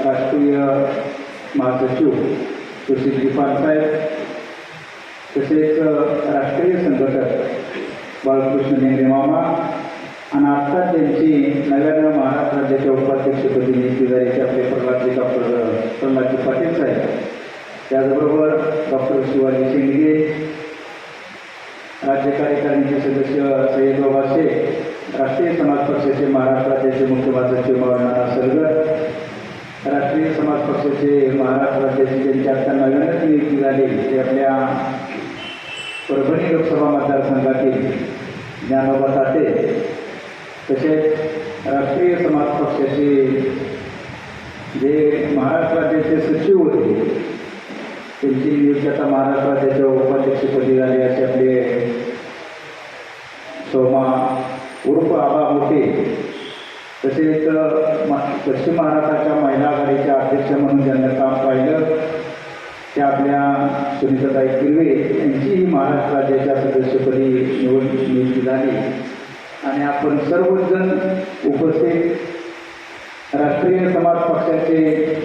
राष्ट्रीय महासचिव सुशीलजी पानसाहेब तसेच राष्ट्रीय संघटक बाळकृष्ण नेहरे मामा आणि आता त्यांची नव्यानं महाराष्ट्र राज्याच्या उपाध्यक्षपदी नियुक्ती झाली आपले प्रल्हादजी डॉक्टर प्रल्हादजी पाटील साहेब. त्याचबरोबर डॉक्टर शिवाजी शेंडगे राज्य कार्यकारिणीचे सदस्य सय्यद बाबा शेख राष्ट्रीय समाज पक्षाचे महाराष्ट्र राज्याचे मुख्य महासचिव मौलाना सरगर राष्ट्रीय समाज पक्षाचे महाराष्ट्र राज्याचे ज्यांची आता नवीनच नियुक्ती झाली ते आपल्या परभणी लोकसभा मतदारसंघातील ज्ञानोबा ताटे तसेच राष्ट्रीय समाज पक्षाचे जे महाराष्ट्र राज्याचे सचिव होते त्यांची नियुक्ती आता महाराष्ट्र राज्याच्या उपाध्यक्षपदी झाली आपले सोमा उर्फ आबा मोठे तसेच म- पश्चिम महाराष्ट्राच्या महिला आघाडीच्या अध्यक्ष म्हणून ज्यांना काम पाहिलं त्या आपल्या सुनीताताई किरवे यांचीही महाराष्ट्र राज्याच्या सदस्यपदी निवड नियुक्ती झाली. आणि आपण सर्वजण उपस्थित राष्ट्रीय समाज पक्षाचे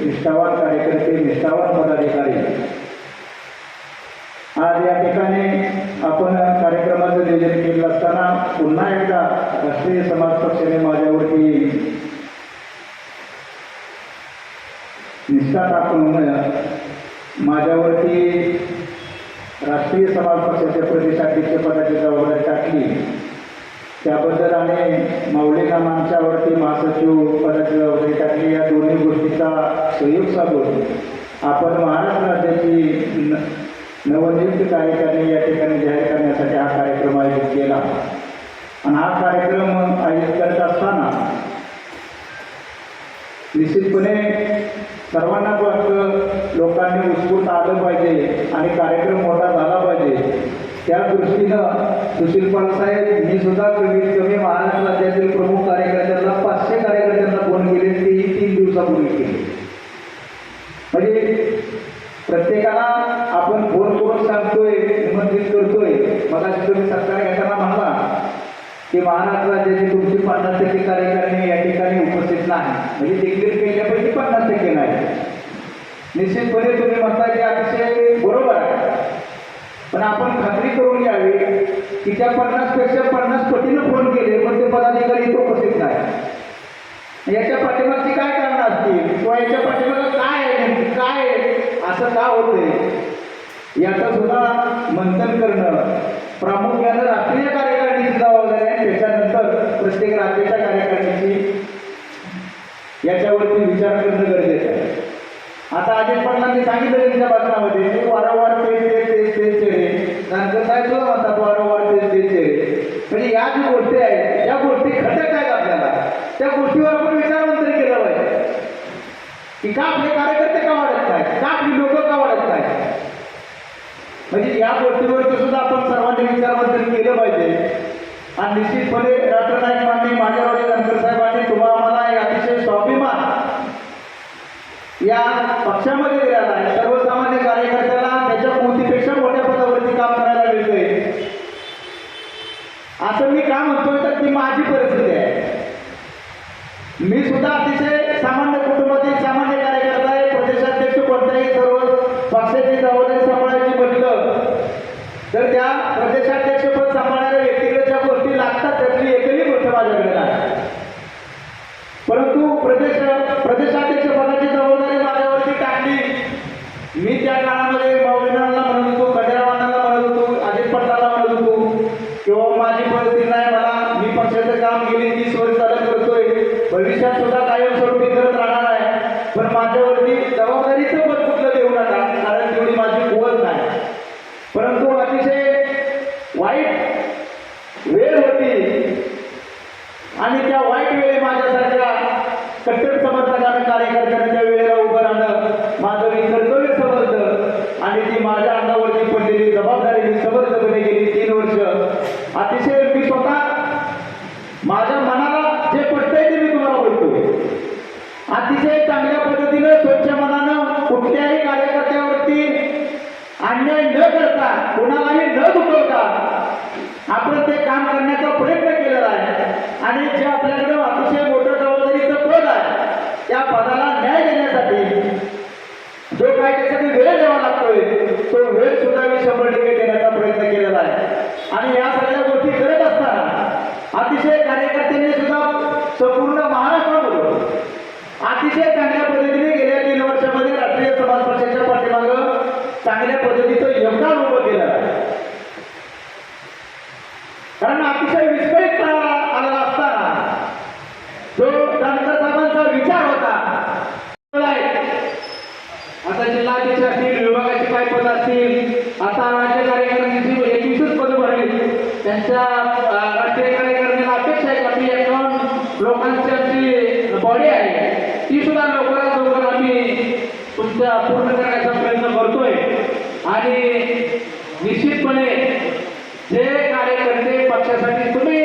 निष्ठावान कार्यकर्ते निष्ठावान पदाधिकारी. आज या ठिकाणी आपण कार्यक्रमाचं नियोजन केलं असताना पुन्हा एकदा राष्ट्रीय समाज पक्षाने माझ्यावरती निष्ठा टाकून माझ्यावरती राष्ट्रीय समाज पक्षाच्या प्रदेशाध्यक्षपदाची जबाबदारी टाकली. त्याबद्दल आणि माऊलीनाम आमच्यावरती महासचिव पदाची जबाबदारी टाकली. या दोन्ही गोष्टीचा सहयोग साधून आपण महाराष्ट्र राज्याची न- नवनियुक्त कार्यकारिणी या ठिकाणी जाहीर करण्यासाठी हा कार्यक्रम आयोजित केला. आणि हा कार्यक्रम आयोजित करत असताना निश्चितपणे सर्वांना वाटतं लोकांनी उत्स्फूर्त आलं पाहिजे आणि कार्यक्रम मोठा झाला पाहिजे. त्या दृष्टीनं सुशील साहेब मी सुद्धा कमीत कमी महाराष्ट्र राज्यातील प्रमुख कार्यकर्त्यांना पाचशे कार्यकर्त्यांना फोन केले तेही तीन दिवसापूर्वी केले. म्हणजे प्रत्येकाला आपण फोन करून सांगतोय निमंत्रित करतोय. मला तुम्ही सरकार घेताना म्हणला की महाराष्ट्र राज्याचे तुमची पन्नास टक्के कार्यकारिणी या ठिकाणी उपस्थित नाही. म्हणजे तिकडे केल्यापैकी पन्नास टक्के नाही. निश्चितपणे तुम्ही म्हणता की अतिशय बरोबर आहे. पण आपण खात्री करून घ्यावी की त्या पन्नासपेक्षा पन्नास पटीनं फोन केले पण ते पदाधिकारी इथं उपस्थित नाही. याच्या पाठिंबाची काय कारण असतील? किंवा याच्या पाठिंबाला काय आहे? काय आहे? असं का होतंय? याचा सुद्धा मंथन करणं प्रामुख्यानं राष्ट्रीय कार्यकारिणीची जबाबदारी आहे. त्याच्यानंतर प्रत्येक राज्याच्या कार्यकारिणीची याच्यावरती विचार करणं गरजेचं आहे. आता अजित पवारांनी सांगितलं तिच्या भाषणामध्ये की वारंवार तेच तेच तेच तेच चेहरे जानकर साहेब म्हणतात वारंवार तेच तेच चेहरे म्हणजे या ज्या गोष्टी आहेत या गोष्टी खटक आहेत आपल्याला. त्या गोष्टीवर आपण विचारमंथन केलं पाहिजे. की का आपले कार्यकर्ते का वाढत नाहीत? का आपली लोक का वाढत नाही म्हणजे या गोष्टीवर सुद्धा आपण सर्वांनी विचारमंथन केलं पाहिजे. आणि निश्चितपणे राष्ट्रनायक मान्य माझ्यावरील जानकर साहेबांनी तुम्हाला मला एक अतिशय स्वाभिमान या पक्षामध्ये दिलेला आहे सर्वसामान्य कार्यकर्त्याला त्याच्या कोणतीपेक्षा मोठ्या पदावरती काम करायला मिळतंय. असं मी का म्हणतोय तर ती माझी परिस्थिती आहे. मी सुद्धा अतिशय सामान्य कार्यकर्ता आहे प्रदेशाध्यक्ष कोणत्याही सर्व पक्षाची जबाबदारी सांभाळायची म्हटलं तर त्या प्रदेशाध्यक्षपद सांभाळणाऱ्या व्यक्तीकडे ज्या गोष्टी लागतात त्यातली एकही गोष्ट माझ्याकडे नाही परंतु प्रदेश प्रदेशाध्यक्ष पदाची जबाबदारी माझ्यावरती टाकली मी त्या काळामध्ये माऊलीनाला म्हणत होतो खंडेरावांना म्हणत होतो अजित पटलाला म्हणत होतो किंवा माझी परिस्थिती नाही मला मी पक्षाचं काम गेले तीस वर्ष चालत करतोय. भविष्यात सुद्धा कायमस्वरूपी करत राहणार आहे. पण माझ्यावरती जबाबदारीचं पद कुठलं देऊ नका कारण तेवढी माझी कुवत नाही. परंतु अतिशय वाईट वेळ होती. आणि त्या अतिशय चांगल्या पद्धतीनं स्वच्छ मनानं कुठल्याही कार्यकर्त्यावरती अन्याय न करता कोणालाही न दुखवता आपण ते काम करण्याचा प्रयत्न केलेला आहे. आणि जे आपल्याकडे अतिशय मोठं जबाबदारीचं पद आहे त्या पदाला न्याय देण्यासाठी जो काय त्याच्यासाठी वेळ द्यावा लागतोय तो वेळ सुद्धा मी शंभर टक्के देण्याचा प्रयत्न केलेला आहे. आणि या चांगल्या पद्धतीचं योगदान उभं केलं. कारण अतिशय विस्कळीत आला आलेला असताना. जो जानकर साहेबांचा विचार होता. आता जिल्हाध्यक्ष असतील विभागाचे काही पद असतील आता राज्य कार्यकारिणीची एकवीसच पद भरली. त्यांच्या राज्य राष्ट्रीय कार्यकारिणीला अपेक्षा आहे आपली एकावन्न लोकांची आमची बॉडी आहे. ती सुद्धा लवकरात लवकर आम्ही तुमच्या पूर्ण करण्याचा आणि निश्चितपणे जे कार्यकर्ते पक्षासाठी तुम्ही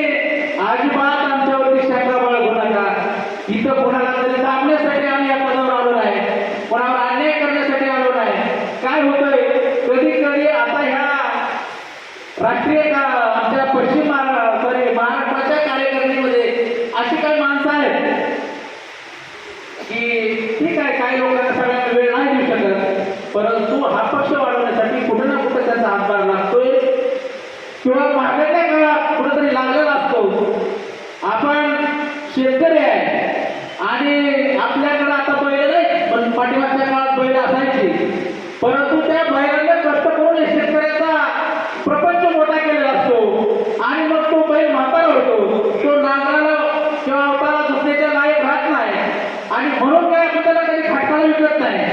अजिबात आमच्यावरती शंका बाळगू नका. इथं कोणाला तरी दाबण्यासाठी आम्ही या पदावर आलो नाही. कोणावर अन्याय करण्यासाठी आलो नाही. काय होतंय? कधी कधी आता ह्या राष्ट्रीय का आमच्या पश्चिम सॉरी महाराष्ट्राच्या कार्यकारिणीमध्ये अशी काही माणसं आहेत की ठीक आहे काही लोकांना सगळ्यांना वेळ नाही. परंतु हा पक्ष वाढवण्यासाठी कुठं ना कुठं त्याचा हातभार लागतोय. किंवा मागण्या काळात कुठेतरी लागलेला असतो. आपण शेतकरी आहे आणि आपल्याकडे आता बैल नाही पण पाठीमागच्या काळात बैल असायची. परंतु त्या बैलांना कष्ट करून शेतकऱ्याचा प्रपंच मोठा केलेला असतो. आणि मग तो बैल म्हातारा होतो. तो नांगराला किंवा अवतारा दुसऱ्याच्या लायक राहत नाही. आणि म्हणून काय आपण त्याला कधी खाटकाला विकत नाही.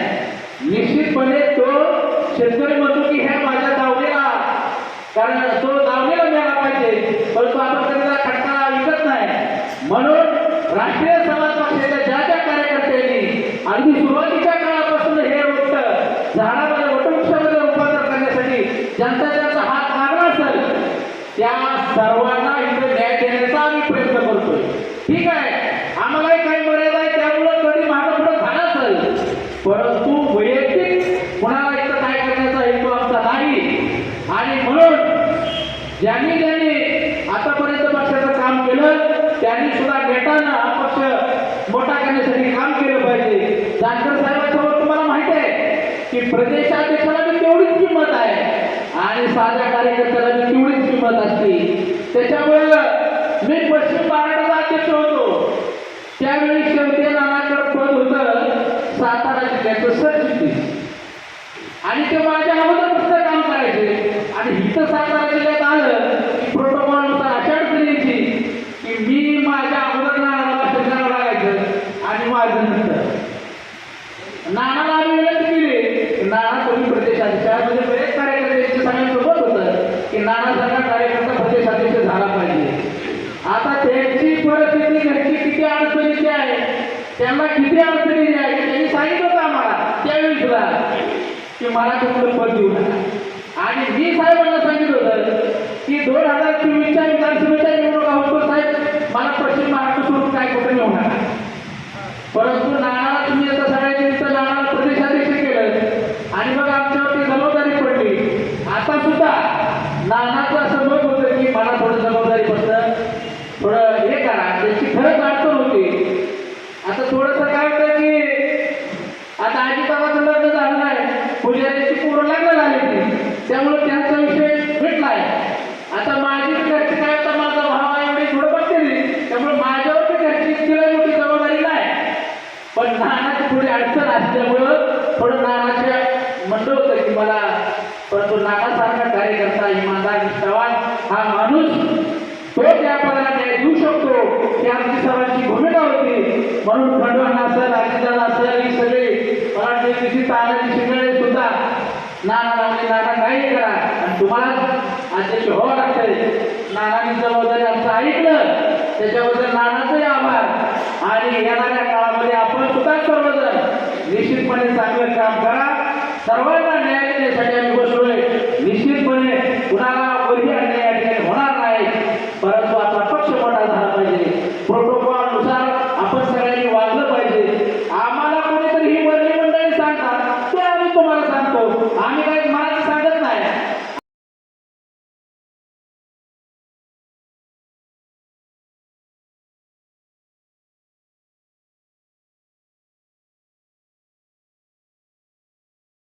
निश्चितपणे तो शेतकरी म्हणतो की ह्या माझ्या दावणीला कारण तो दावणीला मिळाला पाहिजे. परंतु आपण त्याचा खटका विकत नाही. म्हणून राष्ट्रीय समाज पक्षाच्या ज्या ज्या कार्यकर्त्यांनी अगदी सुरुवातीच्या काळापासून हे वृत्त झाडामध्ये वटवृक्षामध्ये रूपांतर करण्यासाठी ज्यांचा ज्यांचा हात लागला असेल त्या सर्वांना इथे न्याय देण्याचा आम्ही प्रयत्न करतोय ठीक आहे आम्हालाही काही मर्यादा आहे त्यामुळं कधी मागं पुढं झालं असेल परंतु वैयक्तिक कुणाला इथं काय करण्याचा हेतू आमचा नाही आणि म्हणून ज्यांनी ज्यांनी आतापर्यंत पक्षाचं काम केलं त्यांनी सुद्धा नेटानं हा पक्ष मोठा करण्यासाठी काम केलं पाहिजे जानकर साहेबांसमोर तुम्हाला माहिती आहे की प्रदेशाध्यक्षाला बी तेवढीच किंमत आहे. आणि साध्या कार्यकर्त्याला बी तेवढीच किंमत असते. त्याच्यामुळं मी पश्चिम महाराष्ट्राचा अध्यक्ष होतो. त्यावेळी शेवटी नानाकडे पद होतं सातारा जिल्ह्याचं सरचिटणीस. आणि ते माझ्या अगोदर पुस्तक काम करायचे आणि इथं सातारा जिल्ह्यात आलं की प्रोटोकॉलनुसार अशा अडचण यायची की मी माझ्या अगोदर नानाला भाषण करावं लागायचं आणि माझं नंतर नानाला आम्ही विनंती केली की नाना तुम्ही प्रदेशाध्यक्ष बरेच कार्यकर्ते सगळ्यांसोबत होतं की नाना सगळा कार्यकर्ता प्रदेशाध्यक्ष झाला पाहिजे आता त्यांची परिस्थिती घरची किती अडचणीची आहे त्यांना किती अडचणीची आहे. त्यांनी सांगितलं होतं आम्हाला. त्यावेळी सुद्धा. की मला कुठलं पद देऊ नका. आणि मी साहेबांना सांगितलं होतं की दोन हजार चोवीसच्या विधानसभेच्या निवडणुका होतो साहेब मला पश्चिम महाराष्ट्र सोडून काय कुठे नेऊ नका परंतु नानाला तुम्ही आता सगळ्यांनी तिथं नानाला प्रदेशाध्यक्ष केलं आणि मग आमच्यावरती जबाबदारी पडली आता सुद्धा नानाचं असं मत होतं की मला थोडं जबाबदारी पडतं थोडं हे करा त्याची खरंच अडचण होती आता थोडंसं काय होतं की आता आजी बाबाचं लग्न झालं नाही पुजाऱ्याची पोरं लग्न झाली ती त्यामुळे त्यांचा विषय भेटलाय आता माझी घरची काय आता माझा भाव आहे एवढी थोडं बघते त्यामुळे माझ्यावरती घरची इतकी मोठी जबाबदारी नाही पण नानाची थोडी अडचण असल्यामुळं थोडं नानाच्या म्हणलं होतं की मला परंतु नानासारखा कार्यकर्ता इमानदार निष्ठावान हा माणूस तो त्या पदाला न्याय देऊ शकतो ही आमची सर्वांची भूमिका होती म्हणून खंडवान असेल अजितदादा असेल ही सगळी मराठी तानाजी शिंगळे सुद्धा. नाना लावले नाना काही करा. आणि तुम्हाला अध्यक्ष हो व्हावं लागते नानांनी जबाबदारी आमचं ऐकलं त्याच्याबद्दल नानाचंही आभार. आणि येणाऱ्या काळामध्ये আমি